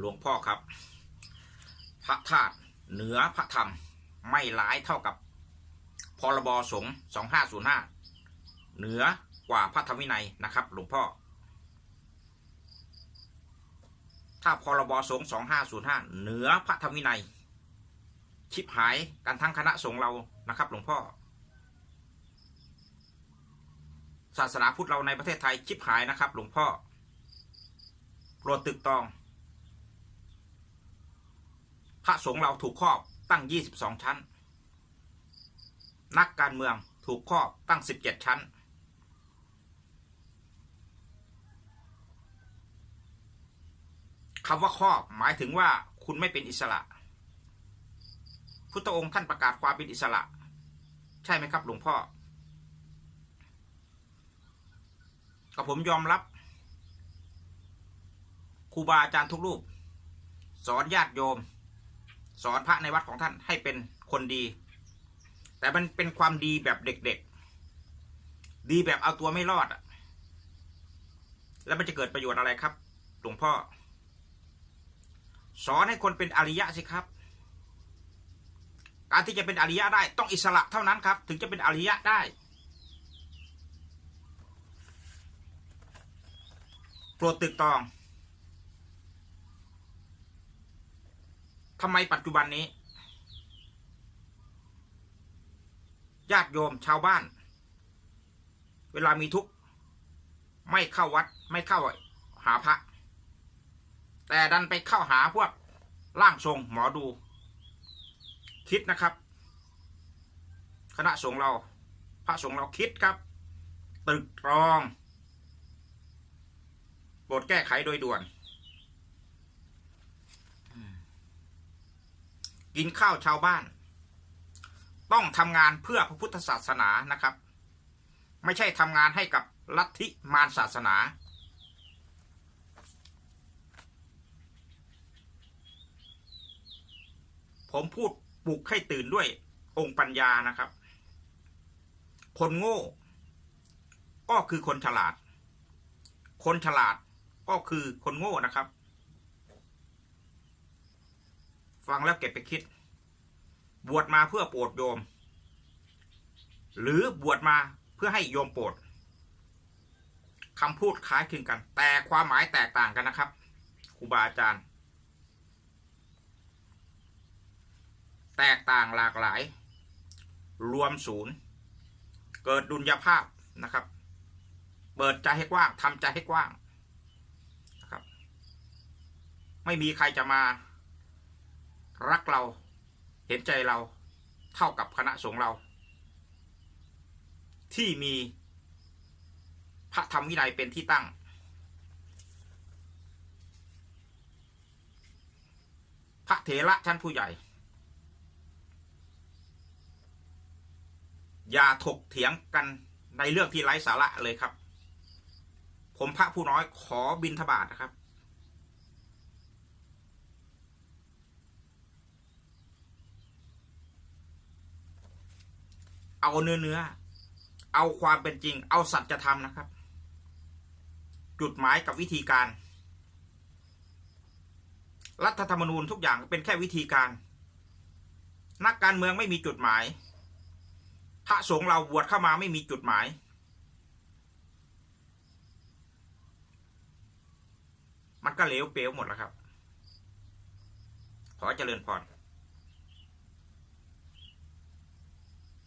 หลวงพ่อครับ พระธาตุเหนือพระธรรมไม่ร้ายเท่ากับพรบสงฆ์2505 เหนือกว่าพระธรรมวินัยนะครับ หลวงพ่อ ถ้าพรบสงฆ์2505 เหนือพระธรรมวินัย ชิบหายกันทั้งคณะสงฆ์เรานะครับ หลวงพ่อ ศาสนาพุทธเราในประเทศไทยชิบหายนะครับ หลวงพ่อโปรดตึกตอง ระสงฆ์เราถูกครอบตั้ง 22 ชั้น นักการเมืองถูกครอบตั้ง 17 ชั้น คำว่าครอบหมายถึงว่าคุณไม่เป็นอิสระ พุทธองค์ท่านประกาศความเป็นอิสระ ใช่ไหมครับหลวงพ่อก็ผมยอมรับครูบาอาจารย์ทุกรูป สอนญาติโยม สอนพระในวัดของท่านให้เป็นคนดี แต่มันเป็นความดีแบบเด็กๆ ดีแบบเอาตัวไม่รอดอะแล้วมันจะเกิดประโยชน์อะไรครับหลวงพ่อ สอนให้คนเป็นอริยะสิครับ การที่จะเป็นอริยะได้ต้องอิสระเท่านั้นครับ ถึงจะเป็นอริยะได้โปรดตึกตอง ทำไมปัจจุบันนี้ญาติโยมชาวบ้าน เวลามีทุกข์ไม่เข้าวัดไม่เข้าหาพระ แต่ดันไปเข้าหาพวกร่างทรงหมอดู คิดนะครับ คณะสงฆ์เรา พระสงฆ์เราคิดครับตึกตรองโปรดแก้ไขโดยด่วน กินข้าวชาวบ้าน ต้องทำงานเพื่อพระพุทธศาสนานะครับ ไม่ใช่ทำงานให้กับลัทธิมารศาสนา ผมพูดปลุกให้ตื่นด้วยองค์ปัญญานะครับ คนโง่ ก็คือคนฉลาด คนฉลาดก็คือคนโง่นะครับ ฟังแล้วเก็บไปคิด บวชมาเพื่อโปรดโยม หรือบวชมาเพื่อให้โยมโปรดคำพูดคล้ายคลึงกัน แต่ความหมายแตกต่างกันนะครับครูบาอาจารย์ แตกต่างหลากหลาย รวมศูนย์ เกิดดุลยภาพนะครับ เปิดใจให้กว้างทำใจให้กว้างนะครับ ไม่มีใครจะมา รักเราเห็นใจเราเท่ากับคณะสงฆ์เรา ที่มีพระธรรมวินัยเป็นที่ตั้ง พระเถระชั้นผู้ใหญ่ อย่าถกเถียงกันในเรื่องที่ไร้สาระเลยครับ ผมพระผู้น้อยขอบินทบาทนะครับ เอาเนื้อเนื้อ เอาความเป็นจริง เอาสัจธรรมนะครับ จุดหมายกับวิธีการ รัฐธรรมนูญทุกอย่างเป็นแค่วิธีการ นักการเมืองไม่มีจุดหมาย พระสงฆ์เราบวชเข้ามาไม่มีจุดหมาย มันก็เหลวเปลวหมดแล้วครับ ขอเจริญพร